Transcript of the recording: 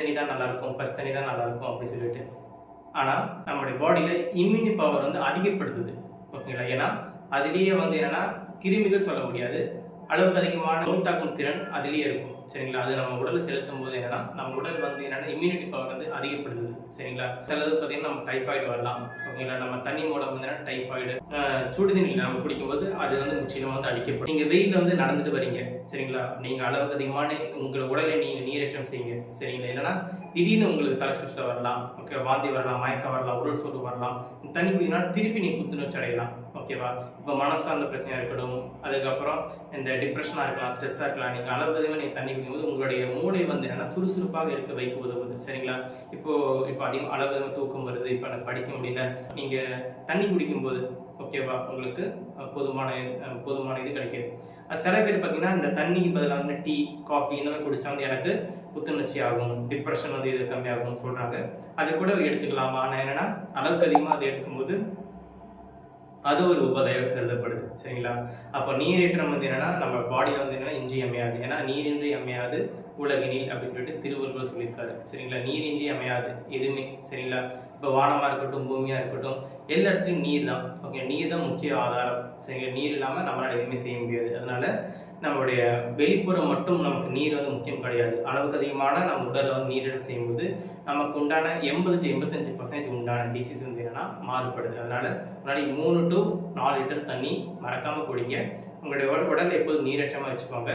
தண்ணி தான் நல்லா இருக்கும் தண்ணி தான் நல்லா இருக்கும் அப்படி சொல்லிட்டு. ஆனால் நம்மளுடைய பாடியில் இம்யூனி பவர் வந்து அதிகப்படுத்துது. ஓகேங்களா? ஏன்னா அதுலேயே வந்து என்னன்னா கிருமிகள் சொல்ல முடியாது. அளவுக்கு அதிகமான நோய் தாக்கும் திறன் அதுலேயே இருக்கும். சரிங்களா? அது நம்ம உடலில் செலுத்தும் போது என்னன்னா நம்ம உடல் வந்து என்னன்னா இம்யூனிட்டி பவர் வந்து அதிகப்படுது சரிங்களா? சிலது பார்த்தீங்கன்னா நம்ம டைஃபாய்டு வரலாம். ஓகேங்களா? நம்ம தண்ணி மூலம் வந்து என்னன்னா டைஃபாய்டு தண்ணியில் நம்ம குடிக்கும்போது அது வந்து முற்றிலும் வந்து அழிக்கப்படும். நீங்கள் வெயிலில் வந்து நடந்துட்டு வரீங்க. சரிங்களா? நீங்கள் அளவுக்கு அதிகமான உங்கள் உடலை நீங்கள் நீரேற்றம் செய்யுங்க. சரிங்களா? இல்லைன்னா திடீர்னு உங்களுக்கு தலை சுற்ற வரலாம். ஓகே வாந்தி வரலாம் மயக்கம் வரலாம் உடல் சோறு வரலாம். தண்ணி குடிக்கினா திருப்பி நீங்கள் புத்துணர்ச்சி அடையலாம். ஓகேவா? இப்போ மனம் சார்ந்த பிரச்சனையாக இருக்கட்டும் அதுக்கப்புறம் இந்த டிப்ரெஷனாக இருக்கலாம் ஸ்ட்ரெஸ்ஸாக இருக்கலாம். நீங்கள் அளவுக்கு அதிகமாக நீங்கள் தண்ணி குடிக்கும்போது உங்களுடைய மூளை வந்து என்னன்னா சுறுசுறுப்பாக இருக்க வைக்க உதவுது. சரிங்களா? இப்போது இப்போ அதிகம் அளவு அதிகமாக தூக்கம் வருது இப்போ எனக்கு படிக்க முடியல. நீங்கள் தண்ணி குடிக்கும்போது ஓகேவா உங்களுக்கு போதுமான போதுமான இது கிடைக்கிது. சில பேர் பார்த்தீங்கன்னா இந்த தண்ணிக்கு பதிலாக வந்து டீ காஃபி இந்த மாதிரி குடித்தா வந்து எனக்கு புத்துணர்ச்சி ஆகும் டிப்ரெஷன் வந்து இது கம்மியாகும்னு சொல்கிறாங்க அது கூட எடுத்துக்கலாமா? ஆனால் என்னென்னா அளவுக்கு அதிகமாக அதை எடுக்கும்போது அது ஒரு உபாதையாக கருதப்படுது சரிங்களா? அப்போ நீரேற்றம் வந்து என்னன்னா நம்ம பாடியில் வந்து என்னன்னா இன்றி அமையாது ஏன்னா நீரின்றி அமையாது உலகினில் அப்படின்னு சொல்லிட்டு திருவள்ளுவர் சொல்லியிருக்காரு சரிங்களா? நீரின்றி அமையாது எதுவுமே சரிங்களா? இப்போ வானமாக இருக்கட்டும் பூமியாக இருக்கட்டும் எல்லா இடத்துலையும் நீர் தான். ஓகே நீர் தான் முக்கிய ஆதாரம் சரிங்களா? நீர் இல்லாமல் நம்மளால் எதுவுமே செய்ய முடியாது. அதனால நம்மளுடைய வெளிப்புறம் மட்டும் நமக்கு நீர் வந்து முக்கியம் கிடையாது. அளவுக்கு அதிகமான நம்ம உடலில் வந்து நீரிழப்பு செய்யும்போது நமக்கு உண்டான எண்பது டு எண்பத்தஞ்சு பர்சன்டேஜ் உண்டான டிசீஸ் வந்து என்னன்னா மாறுபடுது. அதனால முன்னாடி மூணு டு நாலு லிட்டர் தண்ணி மறக்காமல் குடிங்க. உங்களுடைய உடல் உடல் எப்போதும் நீரற்றமாக வச்சுக்கோங்க.